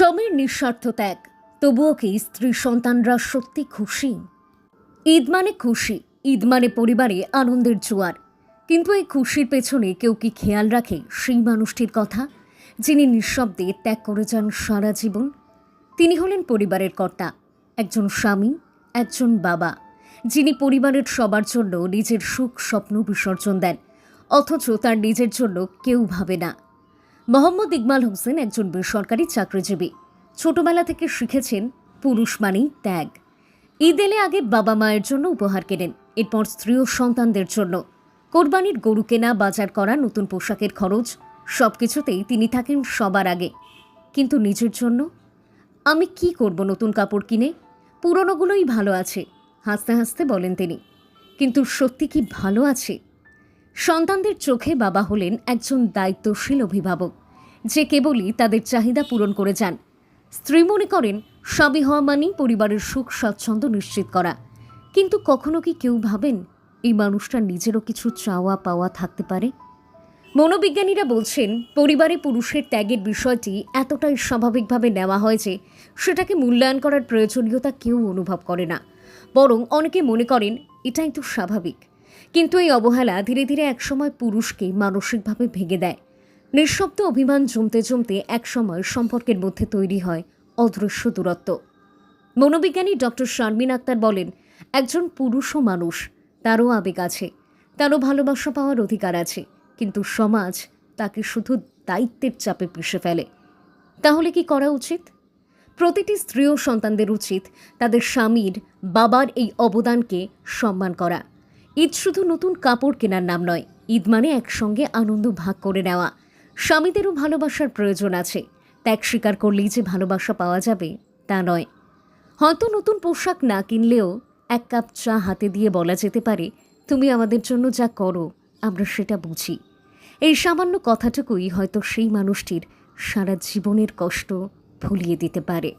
স্বামীর নিঃস্বার্থ ত্যাগ। তবুও কি স্ত্রী সন্তানরা সত্যি খুশি? ঈদ মানে খুশি, ঈদ মানে পরিবারে আনন্দের জোয়ার। কিন্তু এই খুশির পেছনে কেউ কি খেয়াল রাখে সেই মানুষটির কথা, যিনি নিঃশব্দে ত্যাগ করে যান সারা জীবন? তিনি হলেন পরিবারের কর্তা, একজন স্বামী, একজন বাবা, যিনি পরিবারের সবার জন্য নিজের সুখ স্বপ্ন বিসর্জন দেন, অথচ তার নিজের জন্য কেউ ভাবে না। মোহাম্মদ ইকবাল হোসেন একজন বেসরকারি চাকরিজীবী। ছোটবেলা থেকে শিখেছেন পুরুষ মানেই ত্যাগ। ঈদ এলে আগে বাবা মায়ের জন্য উপহার কেনেন, এরপর স্ত্রী ও সন্তানদের জন্য। কোরবানির গরু কেনা, বাজার করা, নতুন পোশাকের খরচ সব কিছুতেই তিনি থাকেন সবার আগে। কিন্তু নিজের জন্য? আমি কি করব নতুন কাপড় কিনে? পুরনোগুলোই ভালো আছে, হাসতে হাসতে বলেন তিনি। কিন্তু সত্যি কি ভালো আছে? সন্তানদের চোখে বাবা হলেন একজন দায়িত্বশীল অভিভাবক। যে কেবলই তাদের চাহিদা পূরণ করে যান। স্ত্রী মনে করেন, স্বামী হওয়া মানেই পরিবারের সুখ স্বাচ্ছন্দ্য নিশ্চিত করা। কিন্তু কখনো কি কেউ ভাবেন, এই মানুষটা নিজেরও কিছু চাওয়া পাওয়া থাকতে পারে? মনোবিজ্ঞানীরা বলছেন, পরিবারে পুরুষের ত্যাগের বিষয়টি এতটাই স্বাভাবিকভাবে নেওয়া হয় যে সেটাকে মূল্যায়ন করার প্রয়োজনীয়তা কেউ অনুভব করে না। বরং অনেকে মনে করেন এটাই তো স্বাভাবিক। কিন্তু এই অবহেলা ধীরে ধীরে একসময় পুরুষকে মানসিকভাবে ভেঙে দেয়। নিঃশব্দ অভিমান জমতে জমতে একসময় সম্পর্কের মধ্যে তৈরি হয় অদৃশ্য দূরত্ব। মনোবিজ্ঞানী ডক্টর শারমিন আক্তার বলেন, একজন পুরুষও মানুষ, তারও আবেগ আছে, তারও ভালোবাসা পাওয়ার অধিকার আছে, কিন্তু সমাজ তাকে শুধু দায়িত্বের চাপে পিষে ফেলে। তাহলে কি করা উচিত? প্রতিটি স্ত্রী ও সন্তানদের উচিত তাদের স্বামীর বাবার এই অবদানকে সম্মান করা। ঈদ শুধু নতুন কাপড় কেনার নাম নয়, ঈদ মানে একসঙ্গে আনন্দ ভাগ করে নেওয়া। স্বামীদেরও ভালোবাসার প্রয়োজন আছে। ত্যাগ স্বীকার করলেই যে ভালোবাসা পাওয়া যাবে, তা নয়। হয়তো নতুন পোশাক না কিনলেও এক কাপ চা হাতে দিয়ে বলা যেতে পারে, তুমি আমাদের জন্য যা করো, আমরা সেটা বুঝি। এই সামান্য কথাটুকুই হয়তো সেই মানুষটির সারা জীবনের কষ্ট ভুলিয়ে দিতে পারে।